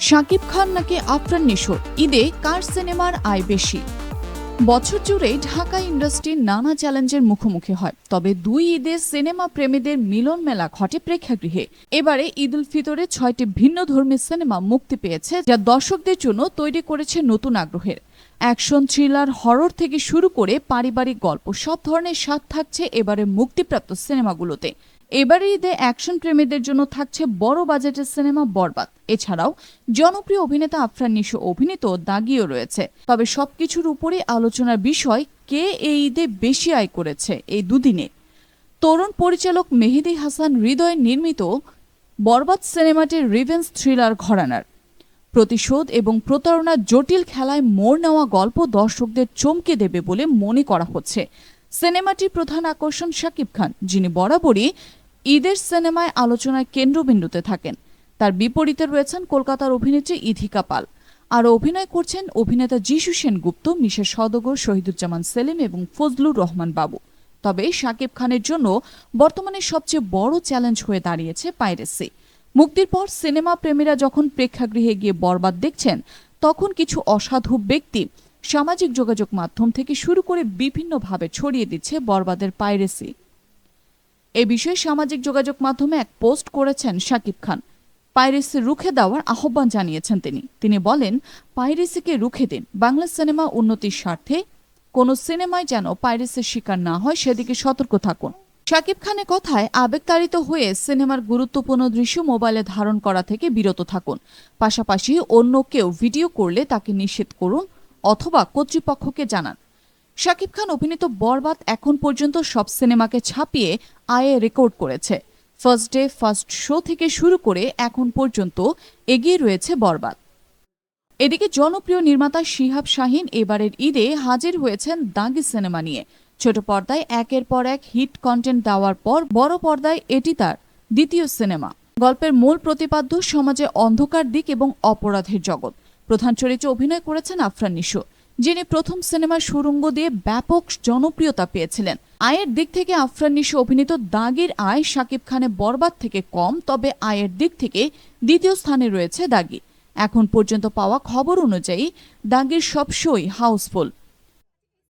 শাকিব খান নাকি আফরান নিশোর? ঈদে কার সিনেমার আয় বেশি? বছর জুড়ে ঢাকা ইন্ডাস্ট্রি নানা চ্যালেঞ্জের মুখোমুখি হয়, তবে দুই ঈদে সিনেমা প্রেমীদের মিলন মেলা ঘটে প্রেক্ষাগৃহে। এবারে ঈদ উল ফিতরে ছয়টি ভিন্ন ধর্মী সিনেমা মুক্তি পেয়েছে, যা দর্শকদের জন্য তৈরি করেছে নতুন আগ্রহের। অ্যাকশন, থ্রিলার, হরর থেকে শুরু করে পারিবারিক গল্প, সব ধরনের স্বাদ থাকছে এবারে মুক্তিপ্রাপ্ত সিনেমাগুলোতে। এবারে ঈদে অ্যাকশন প্রেমীদের জন্য থাকছে বড় বাজেটের সিনেমা বরবাদ। এছাড়াও জনপ্রিয় অভিনেতা আফরান নিশো অভিনীত দাগিও রয়েছে। তবে সবকিছুর উপরে আলোচনার বিষয়, কে এই ঈদে বেশি আয় করেছে এই দুদিনে? তরুণ পরিচালক মেহেদি হাসান হৃদয় নির্মিত বরবাদ সিনেমাটির রিভেন্স থ্রিলার ঘরানার। প্রতিশোধ এবং প্রতারণার জটিল খেলায় মোড় নেওয়া গল্প দর্শকদের চমকে দেবে বলে মনে করা হচ্ছে। সিনেমাটির প্রধান আকর্ষণ শাকিব খান, যিনি বরাবরই ঈদের সিনেমায় আলোচনার কেন্দ্রবিন্দুতে থাকেন। তার বিপরীতে রয়েছেন কলকাতার অভিনেত্রী ইথিকা পাল। আর অভিনয় করছেন অভিনেতা যিশু সেনগুপ্ত মিশা সদগর শহীদুজ্জামান সেলিম এবং ফজলুর রহমান বাবু। তবে শাকিব খানের জন্য বর্তমানে সবচেয়ে বড় চ্যালেঞ্জ হয়ে দাঁড়িয়েছে পাইরেসি। মুক্তির পর সিনেমা প্রেমীরা যখন প্রেক্ষাগৃহে গিয়ে বরবাদ দেখছেন, তখন কিছু অসাধু ব্যক্তি সামাজিক যোগাযোগ মাধ্যম থেকে শুরু করে বিভিন্নভাবে ছড়িয়ে দিচ্ছে বরবাদের পাইরেসি। এ বিষয়ে সামাজিক যোগাযোগ মাধ্যমে এক পোস্ট করেছেন শাকিব খান। পাইরেসি রুখে দেওয়ার আহ্বান জানিয়েছেন তিনি। তিনি বলেন, পাইরেসিকে রুখে দিন। বাংলা সিনেমা উন্নতির স্বার্থে কোনো সিনেমায় যেন পাইরেসির শিকার না হয়, সেদিকে সতর্ক থাকুন। শাকিব খানের কথায় আবেগতাড়িত হয়ে সিনেমার গুরুত্বপূর্ণ দৃশ্য মোবাইলে ধারণ করা থেকে বিরত থাকুন। পাশাপাশি অন্য কেউ ভিডিও করলে তাকে নিষেধ করুন অথবা কর্তৃপক্ষকে জানান। শাকিব খান অভিনীত বরবাদ এখন পর্যন্ত সব সিনেমাকে ছাপিয়ে আয়ে রেকর্ড করেছে। ফার্স্ট ডে, ফার্স্ট শো থেকে শুরু করে এখন পর্যন্ত এগিয়ে রয়েছে বরবাদ। এদিকে জনপ্রিয় নির্মাতা শিহাব শাহিন এবারের ঈদে হাজির হয়েছেন দাগি সিনেমা নিয়ে। ছোট পর্দায় একের পর এক হিট কন্টেন্ট দেওয়ার পর বড় পর্দায় এটি তার দ্বিতীয় সিনেমা। গল্পের মূল প্রতিপাদ্য সমাজে অন্ধকার দিক এবং অপরাধের জগৎ। প্রধান চরিত্রে অভিনয় করেছেন আফরান নিশো, যিনি প্রথম সিনেমার সুরঙ্গ দিয়ে ব্যাপক জনপ্রিয়তা পেয়েছিলেন। আয়ের দিক থেকে আফরান নিশো অভিনীত দাগির আয় শাকিব খানে বরবাদ থেকে কম, তবে আয়ের দিক থেকে দ্বিতীয় স্থানে রয়েছে দাগি। এখন পর্যন্ত পাওয়া খবর অনুযায়ী দাগির সব শোই হাউসফুল।